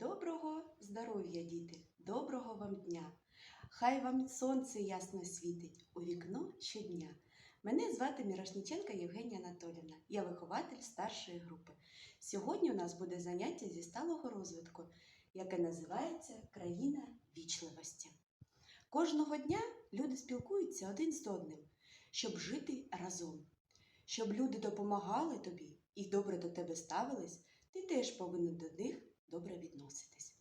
Доброго здоров'я, діти, доброго вам дня! Хай вам сонце ясно світить у вікно щодня. Мене звати Мірошніченка Євгенія Анатолівна. Я вихователь старшої групи. Сьогодні у нас буде заняття зі сталого розвитку, яке називається Країна вічливості. Кожного дня люди спілкуються один з одним, щоб жити разом. Щоб люди допомагали тобі і добре до тебе ставились, ти теж повинен до них добре відноситись.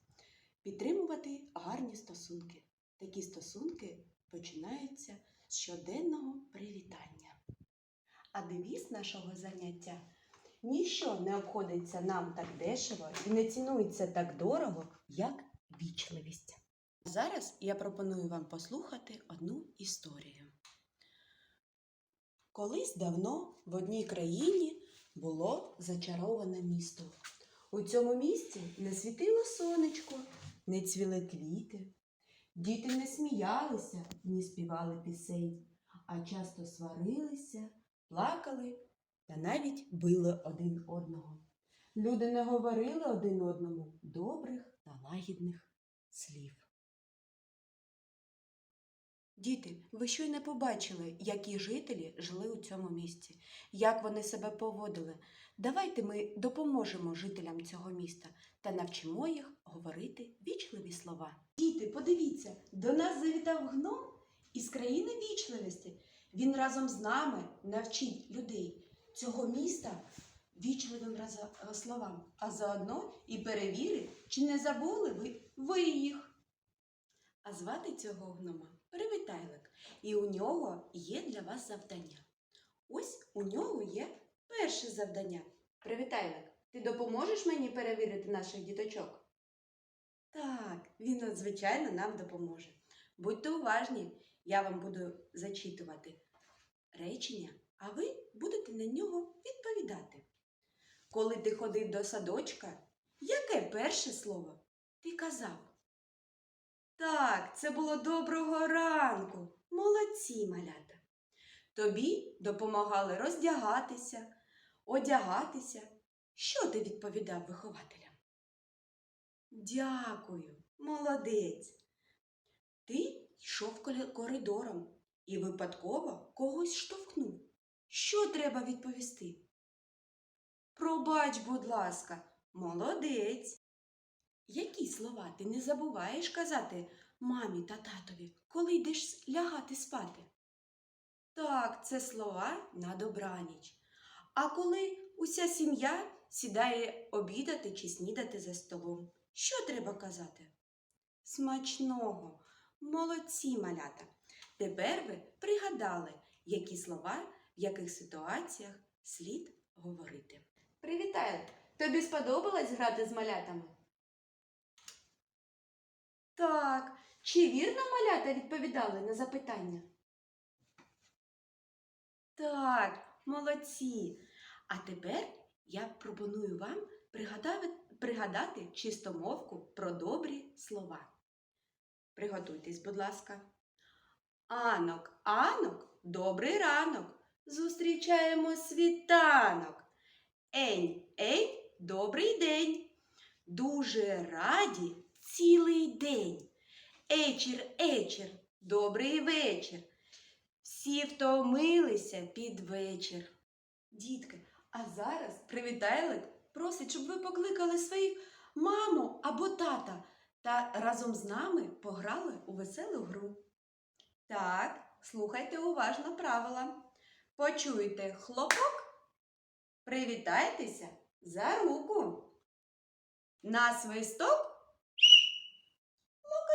Підтримувати гарні стосунки. Такі стосунки починаються з щоденного привітання. А девіз нашого заняття ніщо не обходиться нам так дешево і не цінується так дорого, як вічливість. Зараз я пропоную вам послухати одну історію. Колись давно в одній країні було зачароване місто. У цьому місці не світило сонечко, не цвіли квіти. Діти не сміялися, ні співали пісень, а часто сварилися, плакали та навіть били один одного. Люди не говорили один одному добрих та лагідних слів. Діти, ви щойно побачили, які жителі жили у цьому місті, як вони себе поводили. Давайте ми допоможемо жителям цього міста та навчимо їх говорити вічливі слова. Діти, подивіться, до нас завітав гном із країни вічливості. Він разом з нами навчить людей цього міста вічливим словам, а заодно і перевірить, чи не забули ви, ви їх. А звати цього гнома Привітайлик, і у нього є для вас завдання. Ось у нього є перше завдання. Привітайлик, ти допоможеш мені перевірити наших діточок? Так, він, от, звичайно, нам допоможе. Будьте уважні, я вам буду зачитувати речення, а ви будете на нього відповідати. Коли ти ходив до садочка, яке перше слово ти казав? Так, це було доброго ранку. Молодці, малята. Тобі допомагали роздягатися, одягатися. Що ти відповідав вихователям? Дякую, молодець. Ти йшов коридором і випадково когось штовхнув. Що треба відповісти? Пробач, будь ласка, молодець. Які слова ти не забуваєш казати мамі та татові, коли йдеш лягати спати? Так, це слова на добраніч. А коли уся сім'я сідає обідати чи снідати за столом, що треба казати? Смачного, молодці малята. Тепер ви пригадали, які слова в яких ситуаціях слід говорити. Привітаю! Тобі сподобалось грати з малятами? Так, чи вірно малята відповідали на запитання? Так, молодці. А тепер я пропоную вам пригадати, чистомовку про добрі слова. Приготуйтесь, будь ласка. Анок, анок, добрий ранок. Зустрічаємо світанок. Ень, ень, добрий день. Дуже раді цілий день. Ечір, ечір, добрий вечір. Всі втомилися під вечір. Дітки, а зараз привітайлик просить, щоб ви покликали своїх маму або тата та разом з нами пограли у веселу гру. Так, слухайте уважно правила. Почуйте хлопок, привітайтеся за руку. На свисток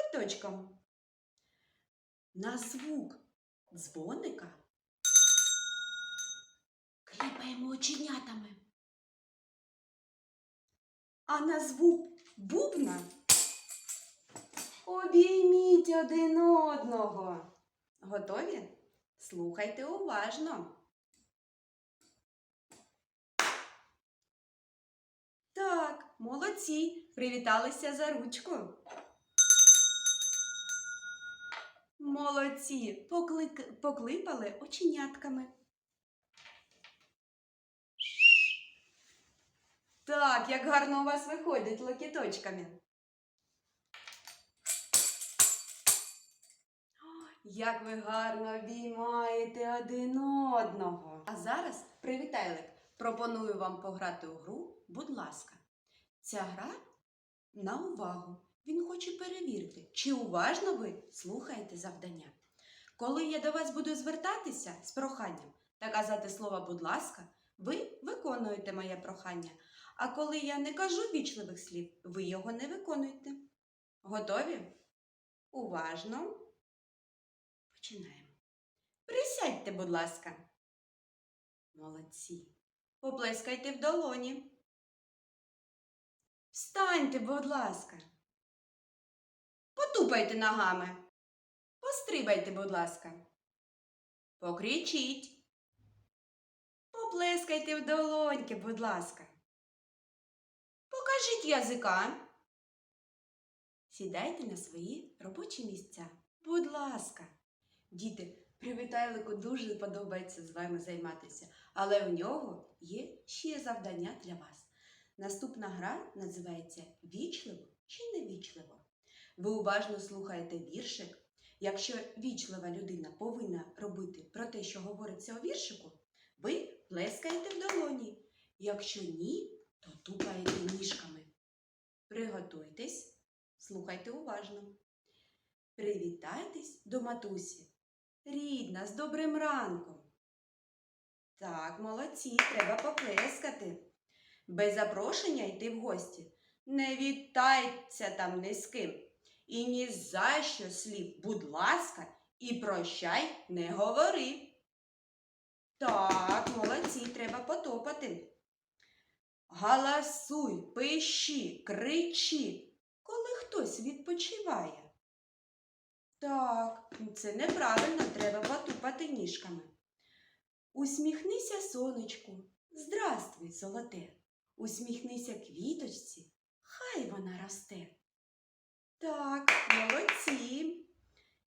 локоточком. На звук дзвоника кліпаємо оченятами. А на звук бубна обійміть один одного. Готові? Слухайте уважно. Так, молодці, привіталися за ручку. Молодці! Поклик... Поклипали оченятками. Так, як гарно у вас виходить локіточками. Як ви гарно обіймаєте один одного. А зараз, привітайлик, пропоную вам пограти у гру, будь ласка. Ця гра на увагу. Він хоче перевірити, чи уважно ви слухаєте завдання. Коли я до вас буду звертатися з проханням та казати слово будь ласка, ви виконуєте моє прохання. А коли я не кажу вічливих слів, ви його не виконуєте. Готові? Уважно. Починаємо. Присядьте, будь ласка. Молодці. Поплескайте в долоні. Встаньте, будь ласка. Потупайте ногами. Пострибайте, будь ласка. Покричіть. Поплескайте в долоньки, будь ласка. Покажіть язика. Сідайте на свої робочі місця. Будь ласка. Діти, привітайлику дуже подобається з вами займатися, але у нього є ще завдання для вас. Наступна гра називається Вічливо чи невічливо. Ви уважно слухаєте віршик. Якщо вічлива людина повинна робити про те, що говориться у віршику, ви плескаєте в долоні. Якщо ні, то тупаєте ніжками. Приготуйтесь, слухайте уважно. Привітайтесь до матусі. Рідна, з добрим ранком. Так, молодці, треба поплескати. Без запрошення йти в гості. Не вітайся там ні з ким. І ні за що слів, будь ласка, і прощай не говори. Так, молодці, треба потопати. Галасуй, пиши, кричи, коли хтось відпочиває. Так, це неправильно, треба потупати ніжками. Усміхнися сонечку, здравствуй, золоте. Усміхнися квіточці, хай вона росте. Так, молодці.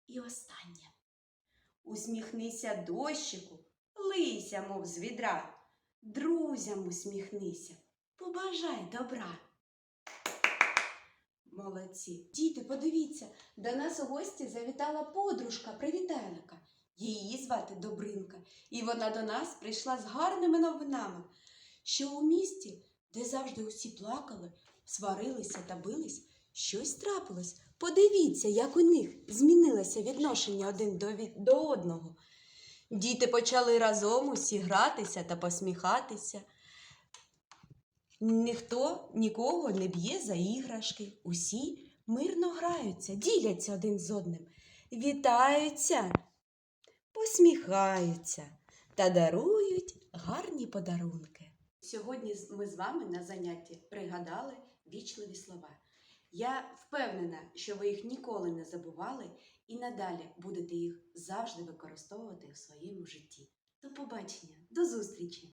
І останнє. Усміхнися дощику, лийся, мов з відра. Друзям усміхнися, побажай добра. Молодці. Діти, подивіться, до нас у гості завітала подружка привітайлика. Її звати Добринка, і вона до нас прийшла з гарними новинами, що у місті, де завжди усі плакали, сварилися та бились, щось трапилось. Подивіться, як у них змінилося відношення один до, від... до одного. Діти почали разом усі гратися та посміхатися. Ніхто нікого не б'є за іграшки. Усі мирно граються, діляться один з одним, вітаються, посміхаються та дарують гарні подарунки. Сьогодні ми з вами на занятті пригадали вічливі слова. Я впевнена, що ви їх ніколи не забували і надалі будете їх завжди використовувати в своєму житті. До побачення, до зустрічі!